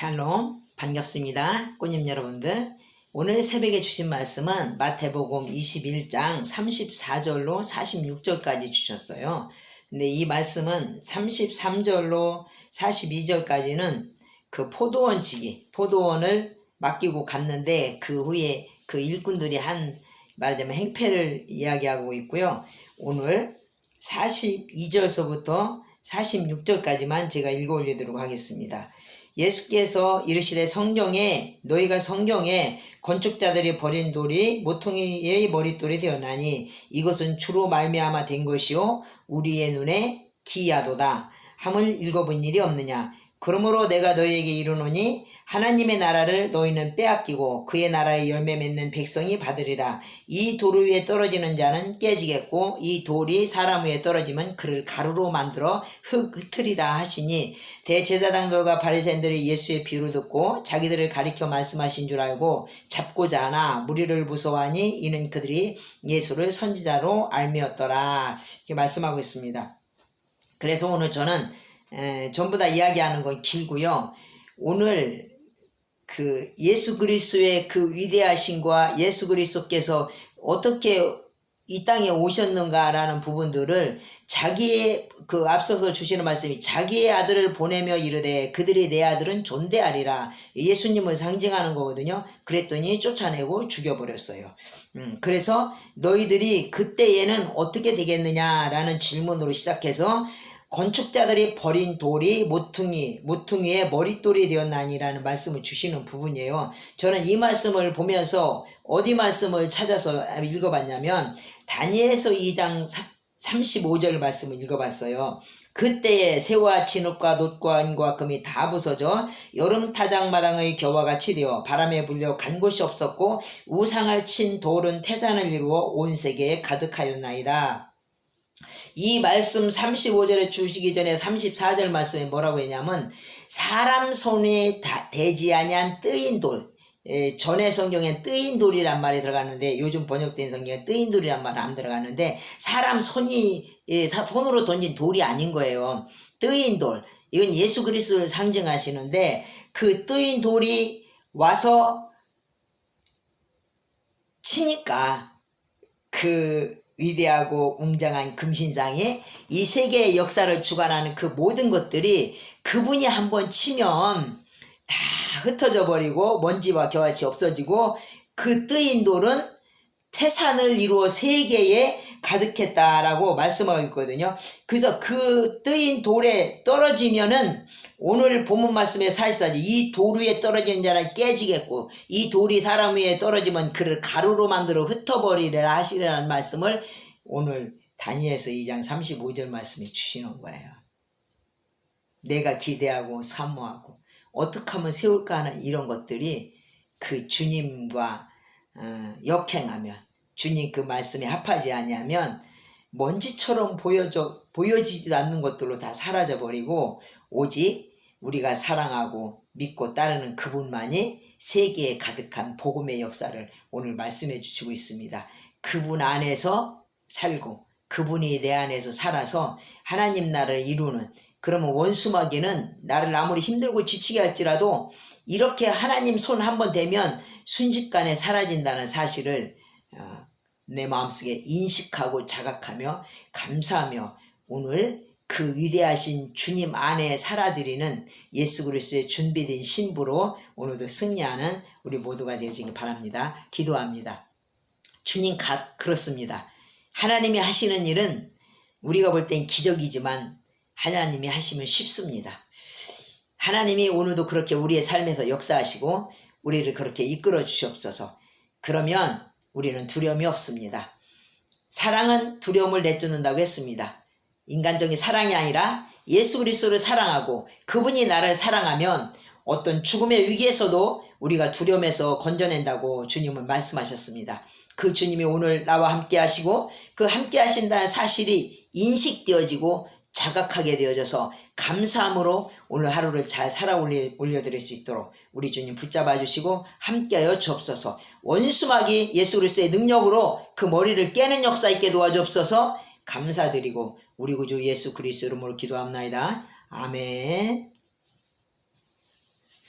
샬롬 반갑습니다. 꽃님 여러분들 오늘 새벽에 주신 말씀은 마태복음 21장 34절로 46절까지 주셨어요. 근데 이 말씀은 33절로 42절까지는 그 포도원 지기 포도원을 맡기고 갔는데 그 후에 그 일꾼들이 한 말하자면 행패를 이야기하고 있고요. 오늘 42절서부터 46절까지만 제가 읽어 올리도록 하겠습니다. 예수께서 이르시되 성경에 너희가 성경에 건축자들이 버린 돌이 모퉁이의 머릿돌이 되었나니 이것은 주로 말미암아 된 것이요 우리의 눈에 기이하도다. 함을 읽어본 일이 없느냐 그러므로 내가 너희에게 이르노니 하나님의 나라를 너희는 빼앗기고 그의 나라의 열매 맺는 백성이 받으리라. 이 돌 위에 떨어지는 자는 깨지겠고 이 돌이 사람 위에 떨어지면 그를 가루로 만들어 흙 흩으리라 하시니 대제사장들과 바리새인들이 예수의 비유를 듣고 자기들을 가리켜 말씀하신 줄 알고 잡고자 하나 무리를 무서워하니 이는 그들이 예수를 선지자로 알미었더라. 이렇게 말씀하고 있습니다. 그래서 오늘 저는 에, 전부 다 이야기하는 건 길고요. 오늘 그 예수 그리스도의 그 위대하심과 예수 그리스도께서 어떻게 이 땅에 오셨는가라는 부분들을 자기의 그 앞서서 주시는 말씀이 자기의 아들을 보내며 이르되 그들이 내 아들은 존대하리라 예수님을 상징하는 거거든요. 그랬더니 쫓아내고 죽여버렸어요. 음, 그래서 너희들이 그때에는 어떻게 되겠느냐라는 질문으로 시작해서 건축자들이 버린 돌이 모퉁이, 모퉁이의 머릿돌이 되었나니라는 말씀을 주시는 부분이에요. 저는 이 말씀을 보면서 어디 말씀을 찾아서 읽어봤냐면 다니엘서 2장 35절 말씀을 읽어봤어요. 그때에 새와 진흙과 놋과 은과 금이 다 부서져 여름 타작마당의 겨와 같이 되어 바람에 불려 간 곳이 없었고 우상을 친 돌은 태산을 이루어 온 세계에 가득하였나이다. 이 말씀 35절에 주시기 전에 34절 말씀에 뭐라고 했냐면 사람 손에 다 대지 아니한 뜨인 돌 에, 전에 성경엔 뜨인 돌이란 말이 들어갔는데 요즘 번역된 성경에 뜨인 돌이란 말 안 들어갔는데 사람 손이 에, 사, 손으로 던진 돌이 아닌 거예요. 뜨인 돌 이건 예수 그리스도를 상징하시는데 그 뜨인 돌이 와서 치니까 그 위대하고 웅장한 금신상에 이 세계의 역사를 주관하는 그 모든 것들이 그분이 한번 치면 다 흩어져 버리고 먼지와 겨같이 없어지고 그 뜨인 돌은 태산을 이루어 세계에 가득했다라고 말씀하고 있거든요. 그래서 그 뜨인 돌에 떨어지면은 오늘 본문 말씀에 44절 이 돌 위에 떨어진 자는 깨지겠고 이 돌이 사람 위에 떨어지면 그를 가루로 만들어 흩어버리리라 하시라는 말씀을 오늘 다니엘서 2장 35절 말씀에 주시는 거예요. 내가 기대하고 사모하고 어떻게 하면 세울까 하는 이런 것들이 그 주님과 어, 역행하면 주님 그 말씀에 합하지 아니하면 먼지처럼 보여져 보여지지도 않는 것들로 다 사라져 버리고 오직 우리가 사랑하고 믿고 따르는 그분만이 세계에 가득한 복음의 역사를 오늘 말씀해 주시고 있습니다. 그분 안에서 살고 그분이 내 안에서 살아서 하나님 나라를 이루는 그러면 원수마귀는 나를 아무리 힘들고 지치게 할지라도 이렇게 하나님 손 한 번 대면 순식간에 사라진다는 사실을 어, 내 마음속에 인식하고 자각하며 감사하며 오늘 그 위대하신 주님 안에 살아드리는 예수 그리스도의 준비된 신부로 오늘도 승리하는 우리 모두가 되시기 바랍니다. 기도합니다. 주님 가, 그렇습니다. 하나님이 하시는 일은 우리가 볼 땐 기적이지만 하나님이 하시면 쉽습니다. 하나님이 오늘도 그렇게 우리의 삶에서 역사하시고 우리를 그렇게 이끌어 주시옵소서. 그러면 우리는 두려움이 없습니다. 사랑은 두려움을 내쫓는다고 했습니다. 인간적인 사랑이 아니라 예수 그리스도를 사랑하고 그분이 나를 사랑하면 어떤 죽음의 위기에서도 우리가 두려움에서 건져낸다고 주님은 말씀하셨습니다. 그 주님이 오늘 나와 함께 하시고 그 함께 하신다는 사실이 인식되어지고 자각하게 되어져서 감사함으로 오늘 하루를 잘 살아 올려드릴 수 있도록 우리 주님 붙잡아 주시고 함께하여 주옵소서. 원수막이 예수 그리스도의 능력으로 그 머리를 깨는 역사 있게 도와주옵소서. 감사드리고 우리 구주 예수 그리스도 이름으로 기도합나이다. 아멘